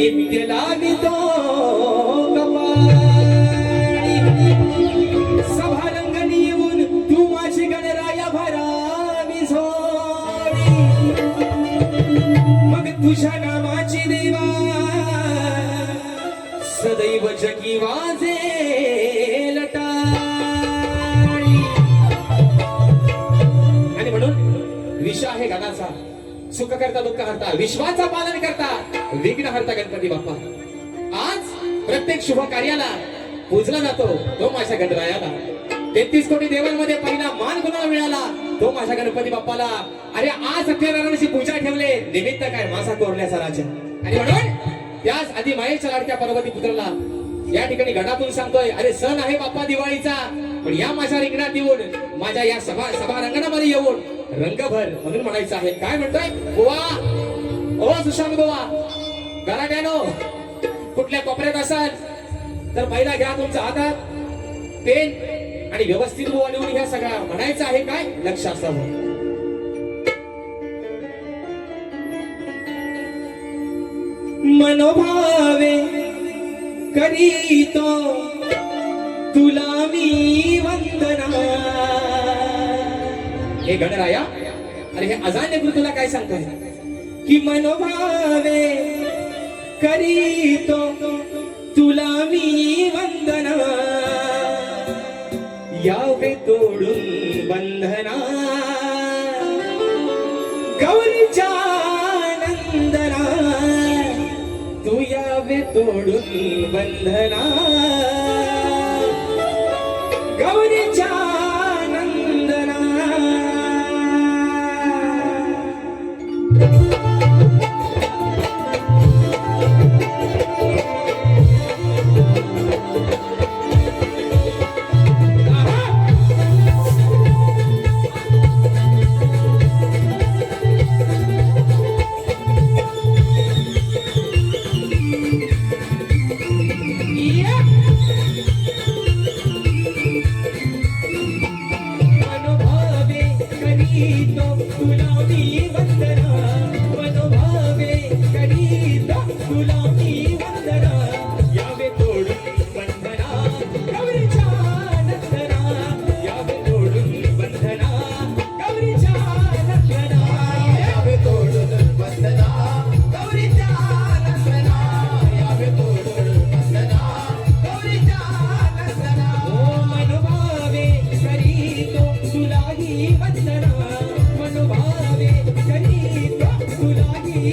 मी नित्य लावितो कपाळी। सभारंगणी येऊन तू माझी गणराया भरावी झोडी मग तुझ्या नामाची देवा सदैव जगी वाजे टाळी आणि म्हणून विष आहे गाण्याचा सुख करता दुःख करता विश्वाचा पालन करता। विघ्नहर्ता गणपती बाप्पा. आज प्रत्येक शुभ कार्याला पूजला जातो. तो माझ्या गणरायाला. तेहतीस कोटी देवांमध्ये पहिला मान कोणाला मिळाला? तो माझ्या गणपती बाप्पाला. अरे आज सत्यनारायणाची पूजा ठेवले. निमित्त काय? मासा कोरल्याचा राजा आणि म्हणून त्याच आधी मायेच्या लाडक्या पार्वती पुत्राला या ठिकाणी गडातून सांगतोय अरे सण आहे बाप्पा दिवाळीचा. पण या माझ्या रिंगणात येऊन माझ्या या सभा सभा रंगणामध्ये येऊन रंगभर म्हणून म्हणायचं आहे. काय म्हणतोय? गोवा ओ सुशांत बाबा गराट्यानो कुठल्या कोपऱ्यात असाल तर पहिला घ्या तुमच्या हातात पेन आणि व्यवस्थित बुवा लिहून घ्या सगळा. म्हणायचं आहे काय? लक्ष असावं. मनोभावे करीतो तुला मी वंदना. हे गणराया अरे हे अजान्य गुरु तुला काय सांगतोय? की मनोभावे करीतो तुला मी वंदना. यावे तोडून बंधना गौरीच्या नंदना. तू यावे तोडून बंधना गौरी करीतो तुला तुलागी तुलाही मनोभावे करीतो तुलागी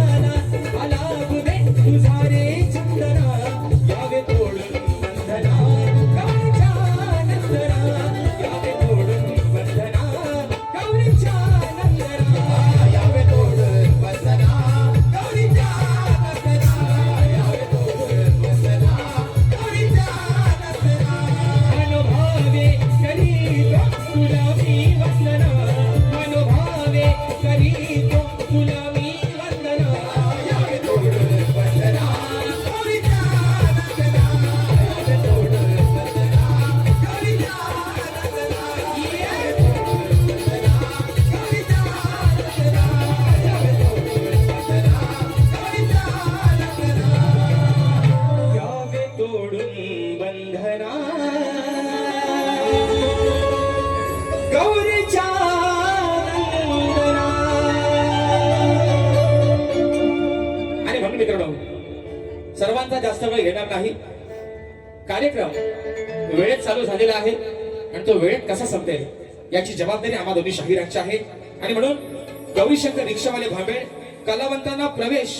सर्वांचा जास्त वेळ घेणार नाही. कार्यक्रम वेळेत चालू झालेला आहे. आणि तो वेळेत कसा संपेल याची जबाबदारी आम्हा दोन्ही शाहिरांची आहे. आणि म्हणून गौरीशंकर रिक्षावाले भांबेळ कलावंतांना प्रवेश